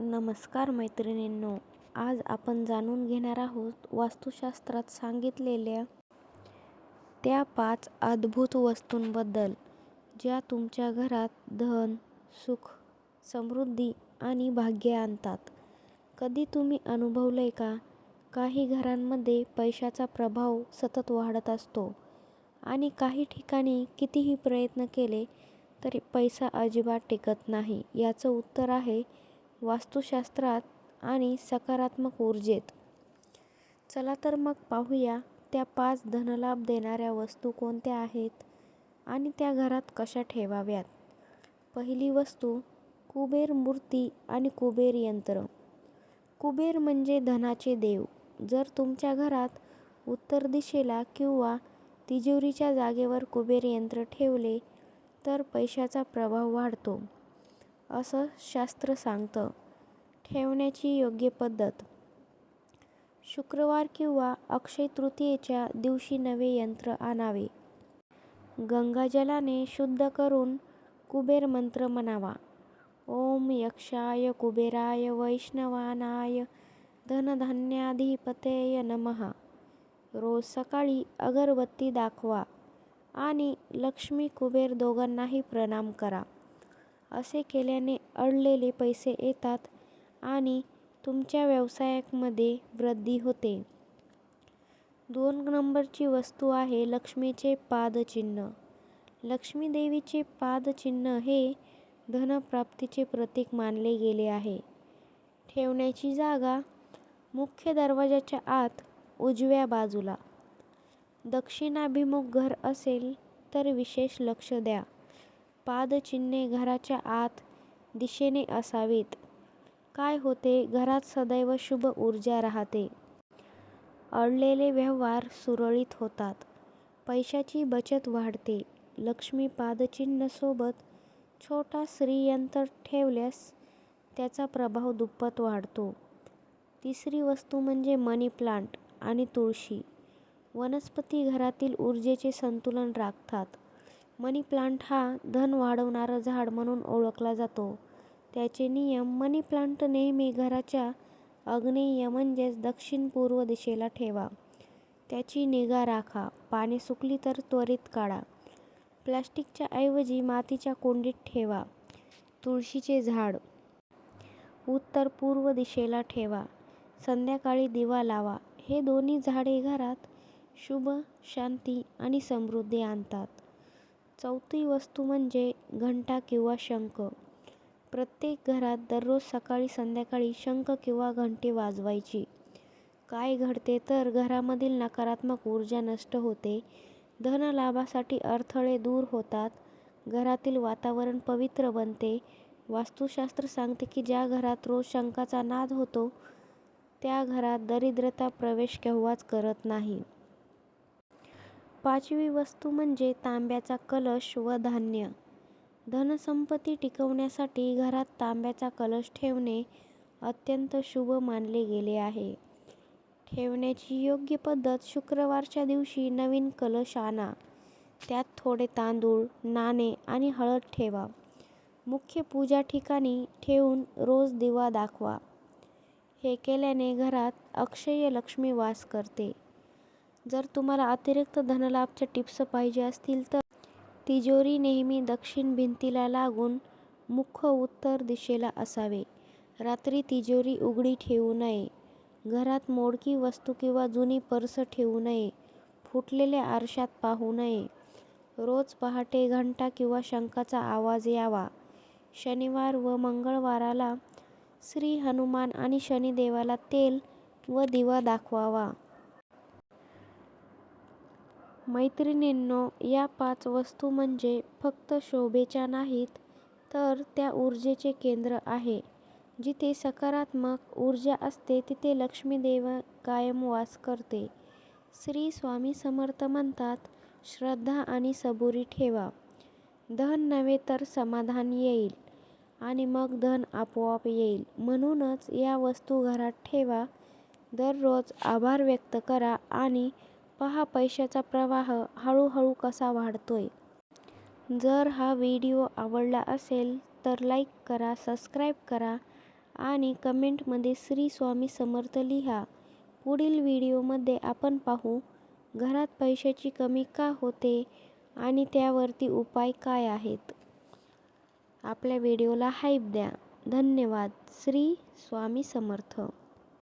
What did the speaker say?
नमस्कार मैत्रिणींनो आज आपण जाणून घेणार आहोत वास्तुशास्त्रात सांगितलेल्या त्या पाच अद्भुत वस्तूंबद्दल ज्या तुमच्या घरात धन सुख समृद्धी आणि भाग्य आणतात. कधी तुम्ही अनुभवलंय का? काही घरांमध्ये पैशाचा प्रभाव सतत वाढत असतो आणि काही ठिकाणी कितीही प्रयत्न केले तरी पैसा अजिबात टिकत नाही याचं उत्तर आहे वास्तुशास्त्रात आणि सकारात्मक ऊर्जेत. चला तर मग पाहूया त्या पाच धनलाभ देणाऱ्या वस्तू कोणत्या आहेत आणि त्या घरात कशा ठेवाव्यात. पहिली वस्तू कुबेर मूर्ती आणि कुबेर यंत्र. कुबेर म्हणजे धनाचे देव. जर तुमच्या घरात उत्तर दिशेला किंवा तिजोरीच्या जागेवर कुबेर यंत्र ठेवले तर पैशाचा प्रभाव वाढतो. असं शास्त्र सांगतं. ठेवण्याची योग्य पद्धत. शुक्रवार किंवा अक्षय तृतीयेच्या दिवशी नवे यंत्र आणावे. गंगाजलाने शुद्ध करून कुबेर मंत्र म्हणावा. ओम यक्षाय कुबेराय वैष्णवानाय धनधान्याधिपतेय नमः. रोज सकाळी अगरबत्ती दाखवा आणि लक्ष्मी कुबेर दोघांनाही प्रणाम करा. असे केल्याने अडलेले पैसे येतात आणि तुमच्या व्यवसायामध्ये वृद्धी होते. दोन नंबरची वस्तू आहे लक्ष्मीचे पादचिन्ह. लक्ष्मीदेवीचे पादचिन्ह हे धनप्राप्तीचे प्रतीक मानले गेले आहे. ठेवण्याची जागा मुख्य दरवाजाच्या आत उजव्या बाजूला. दक्षिणाभिमुख घर असेल तर विशेष लक्ष द्या. पादचिन्हे घराच्या आत दिशेने असावीत. काय होते? घरात सदैव शुभ ऊर्जा राहते. अडलेले व्यवहार सुरळीत होतात. पैशाची बचत वाढते. लक्ष्मी पादचिन्ह सोबत छोटा श्रीयंत्र ठेवल्यास त्याचा प्रभाव दुप्पट वाढतो. तिसरी वस्तू म्हणजे मनी प्लांट आणि तुळशी. वनस्पती घरातील ऊर्जेचे संतुलन राखतात. मनी प्लांट हा धन वाढवणारं झाड म्हणून ओळखला जातो. त्याचे नियम मनी प्लांट नेहमी घराच्या आग्नेय म्हणजेच दक्षिण पूर्व दिशेला ठेवा. त्याची निगा राखा. पाने सुकली तर त्वरित काढा. प्लास्टिकच्या ऐवजी मातीच्या कुंडीत ठेवा. तुळशीचे झाड उत्तर पूर्व दिशेला ठेवा. संध्याकाळी दिवा लावा. हे दोन्ही झाडे घरात शुभ शांती आणि समृद्धी आणतात. चौथी वस्तू म्हणजे घंटा किंवा शंख. प्रत्येक घरात दररोज सकाळी संध्याकाळी शंख किंवा घंटी वाजवायची. काय घडते तर घरामधील नकारात्मक ऊर्जा नष्ट होते. धनलाभासाठी अडथळे दूर होतात. घरातील वातावरण पवित्र बनते. वास्तुशास्त्र सांगते की ज्या घरात रोज शंखाचा नाद होतो त्या घरात दरिद्रता प्रवेश केव्हाच करत नाही. पाचवी वस्तू म्हणजे तांब्याचा कलश व धान्य. धनसंपत्ती टिकवण्यासाठी घरात तांब्याचा कलश ठेवणे अत्यंत शुभ मानले गेले आहे. ठेवण्याची योग्य पद्धत शुक्रवारच्या दिवशी नवीन कलश आणा. त्यात थोडे तांदूळ नाणे आणि हळद ठेवा. मुख्य पूजा ठिकाणी ठेवून रोज दिवा दाखवा. हे केल्याने घरात अक्षय लक्ष्मी वास करते. जर तुम्हाला अतिरिक्त धनलाभच्या टिप्स पाहिजे असतील तर तिजोरी नेहमी दक्षिण भिंतीला लागून मुख्य उत्तर दिशेला असावे. रात्री तिजोरी उघडी ठेवू नये. घरात मोडकी वस्तू किंवा जुनी पर्स ठेवू नये. फुटलेल्या आरशात पाहू नये. रोज पहाटे घंटा किंवा शंखाचा आवाज यावा. शनिवार व मंगळवाराला श्री हनुमान आणि शनिदेवाला तेल व दिवा दाखवावा. मैत्रिणींनो या पाच वस्तू म्हणजे फक्त शोभेच्या नाहीत तर त्या ऊर्जेचे केंद्र आहे. जिथे सकारात्मक ऊर्जा असते तिथे लक्ष्मीदेव कायम वास करते. श्री स्वामी समर्थ म्हणतात श्रद्धा आणि सबुरी ठेवा. धन नव्हे तर समाधान येईल आणि मग धन आपोआप येईल. म्हणूनच या वस्तू घरात ठेवा. दररोज आभार व्यक्त करा आणि पहा पैशाचा प्रवाह हळूहळू कसा वाढतोय. जर हा व्हिडिओ आवडला असेल तर लाईक करा सबस्क्राईब करा आणि कमेंटमध्ये श्री स्वामी समर्थ लिहा. पुढील व्हिडिओमध्ये आपण पाहू घरात पैशाची कमी का होते आणि त्यावरती उपाय काय आहेत. आपल्या व्हिडिओला हाईप द्या. धन्यवाद. श्री स्वामी समर्थ.